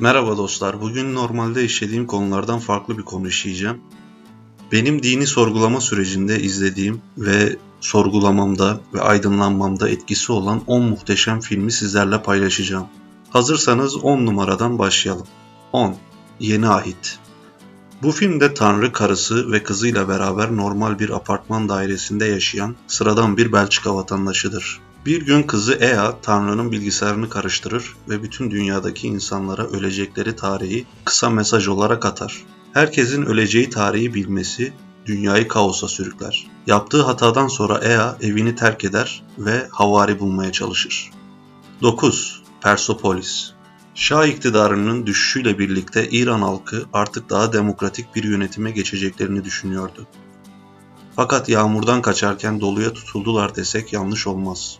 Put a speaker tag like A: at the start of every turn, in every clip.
A: Merhaba dostlar. Bugün normalde işlediğim konulardan farklı bir konu işleyeceğim. Benim dini sorgulama sürecinde izlediğim ve sorgulamamda ve aydınlanmamda etkisi olan 10 muhteşem filmi sizlerle paylaşacağım. Hazırsanız 10 numaradan başlayalım. 10. Yeni Ahit Bu filmde Tanrı karısı ve kızıyla beraber normal bir apartman dairesinde yaşayan sıradan bir Belçika vatandaşıdır. Bir gün kızı Ea Tanrı'nın bilgisayarını karıştırır ve bütün dünyadaki insanlara ölecekleri tarihi kısa mesaj olarak atar. Herkesin öleceği tarihi bilmesi dünyayı kaosa sürükler. Yaptığı hatadan sonra Ea evini terk eder ve havari bulmaya çalışır. 9. Persepolis Şah iktidarının düşüşüyle birlikte İran halkı artık daha demokratik bir yönetime geçeceklerini düşünüyordu. Fakat yağmurdan kaçarken doluya tutuldular desek yanlış olmaz.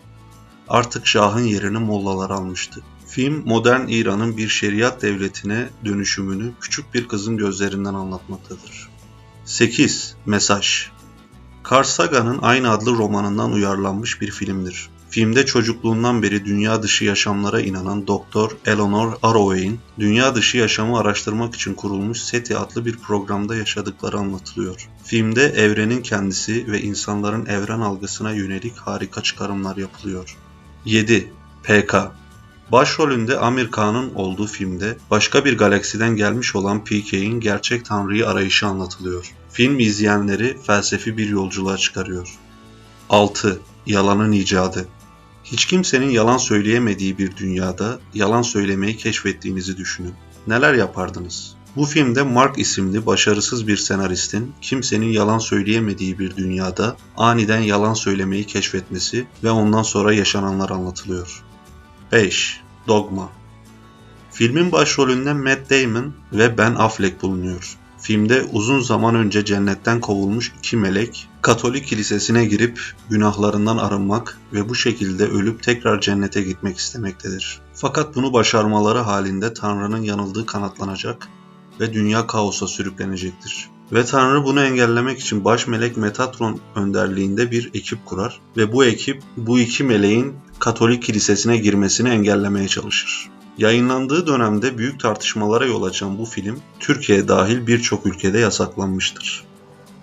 A: Artık Şah'ın yerini Mollalar almıştı. Film modern İran'ın bir şeriat devletine dönüşümünü küçük bir kızın gözlerinden anlatmaktadır. 8. Mesaj Carl Sagan'ın aynı adlı romanından uyarlanmış bir filmdir. Filmde çocukluğundan beri dünya dışı yaşamlara inanan Doktor Eleanor Arroway'in dünya dışı yaşamı araştırmak için kurulmuş SETI adlı bir programda yaşadıkları anlatılıyor. Filmde evrenin kendisi ve insanların evren algısına yönelik harika çıkarımlar yapılıyor. 7. PK Başrolünde Amir Khan'ın olduğu filmde başka bir galaksiden gelmiş olan PK'in gerçek tanrıyı arayışı anlatılıyor. Film izleyenleri felsefi bir yolculuğa çıkarıyor. 6. Yalanın icadı Hiç kimsenin yalan söyleyemediği bir dünyada yalan söylemeyi keşfettiğinizi düşünün. Neler yapardınız? Bu filmde Mark isimli başarısız bir senaristin kimsenin yalan söyleyemediği bir dünyada aniden yalan söylemeyi keşfetmesi ve ondan sonra yaşananlar anlatılıyor. 5. Dogma Filmin başrolünde Matt Damon ve Ben Affleck bulunuyor. Filmde uzun zaman önce cennetten kovulmuş iki melek Katolik kilisesine girip günahlarından arınmak ve bu şekilde ölüp tekrar cennete gitmek istemektedir. Fakat bunu başarmaları halinde Tanrı'nın yanıldığı kanatlanacak ve dünya kaosa sürüklenecektir. Ve Tanrı bunu engellemek için baş melek Metatron önderliğinde bir ekip kurar ve bu ekip bu iki meleğin Katolik kilisesine girmesini engellemeye çalışır. Yayınlandığı dönemde büyük tartışmalara yol açan bu film Türkiye dahil birçok ülkede yasaklanmıştır.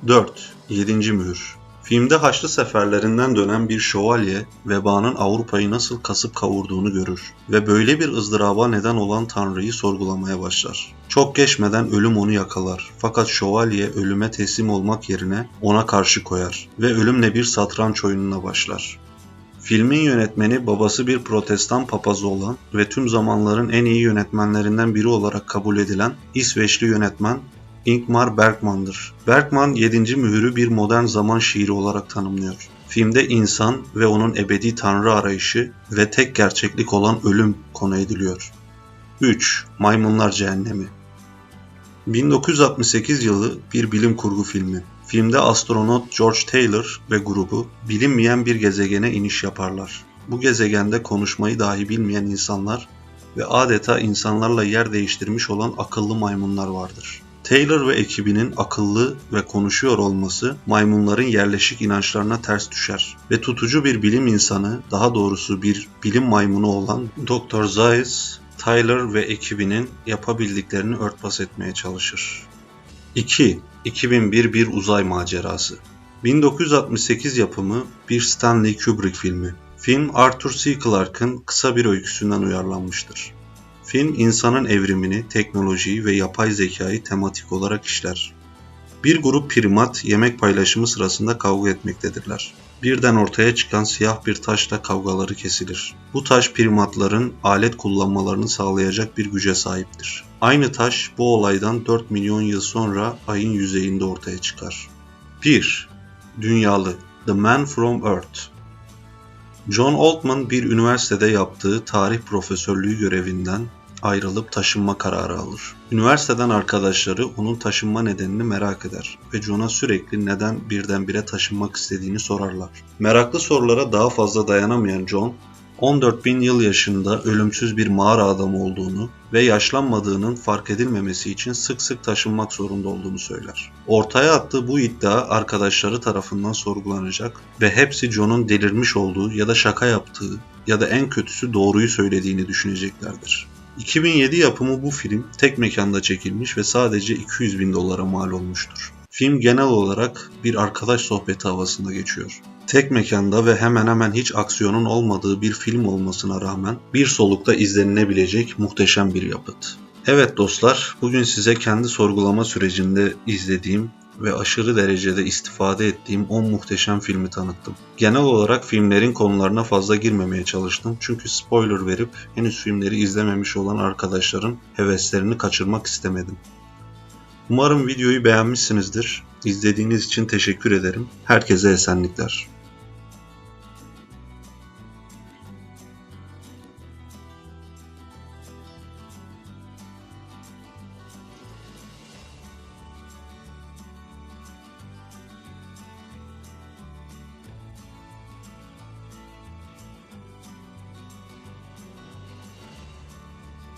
A: 4. 7. Mühür Filmde Haçlı seferlerinden dönen bir şövalye vebanın Avrupa'yı nasıl kasıp kavurduğunu görür ve böyle bir ızdıraba neden olan Tanrı'yı sorgulamaya başlar. Çok geçmeden ölüm onu yakalar fakat şövalye ölüme teslim olmak yerine ona karşı koyar ve ölümle bir satranç oyununa başlar. Filmin yönetmeni babası bir protestan papazı olan ve tüm zamanların en iyi yönetmenlerinden biri olarak kabul edilen İsveçli yönetmen Ingmar Bergman'dır. Bergman 7. mühürü bir modern zaman şiiri olarak tanımlıyor. Filmde insan ve onun ebedi tanrı arayışı ve tek gerçeklik olan ölüm konu ediliyor. 3. Maymunlar Cehennemi 1968 yılı bir bilim kurgu filmi. Filmde astronot George Taylor ve grubu bilinmeyen bir gezegene iniş yaparlar. Bu gezegende konuşmayı dahi bilmeyen insanlar ve adeta insanlarla yer değiştirmiş olan akıllı maymunlar vardır. Taylor ve ekibinin akıllı ve konuşuyor olması maymunların yerleşik inançlarına ters düşer ve tutucu bir bilim insanı, daha doğrusu bir bilim maymunu olan Dr. Zeiss, Tyler ve ekibinin yapabildiklerini örtbas etmeye çalışır. 2. 2001 Bir Uzay Macerası 1968 yapımı bir Stanley Kubrick filmi. Film Arthur C. Clarke'ın kısa bir öyküsünden uyarlanmıştır. Film insanın evrimini, teknolojiyi ve yapay zekayı tematik olarak işler. Bir grup primat yemek paylaşımı sırasında kavga etmektedirler. Birden ortaya çıkan siyah bir taşla kavgaları kesilir. Bu taş primatların alet kullanmalarını sağlayacak bir güce sahiptir. Aynı taş bu olaydan 4 milyon yıl sonra ayın yüzeyinde ortaya çıkar. 1. Dünyalı The Man from Earth John Altman bir üniversitede yaptığı tarih profesörlüğü görevinden ayrılıp taşınma kararı alır. Üniversiteden arkadaşları onun taşınma nedenini merak eder ve John'a sürekli neden birdenbire taşınmak istediğini sorarlar. Meraklı sorulara daha fazla dayanamayan John, 14 bin yıl yaşında ölümsüz bir mağara adamı olduğunu ve yaşlanmadığının fark edilmemesi için sık sık taşınmak zorunda olduğunu söyler. Ortaya attığı bu iddia arkadaşları tarafından sorgulanacak ve hepsi John'un delirmiş olduğu ya da şaka yaptığı ya da en kötüsü doğruyu söylediğini düşüneceklerdir. 2007 yapımı bu film tek mekanda çekilmiş ve sadece 200 bin dolara mal olmuştur. Film genel olarak bir arkadaş sohbeti havasında geçiyor. Tek mekanda ve hemen hemen hiç aksiyonun olmadığı bir film olmasına rağmen bir solukta izlenilebilecek muhteşem bir yapıt. Evet dostlar, bugün size kendi sorgulama sürecinde izlediğim ve aşırı derecede istifade ettiğim 10 muhteşem filmi tanıttım. Genel olarak filmlerin konularına fazla girmemeye çalıştım çünkü spoiler verip henüz filmleri izlememiş olan arkadaşların heveslerini kaçırmak istemedim. Umarım videoyu beğenmişsinizdir. İzlediğiniz için teşekkür ederim. Herkese esenlikler.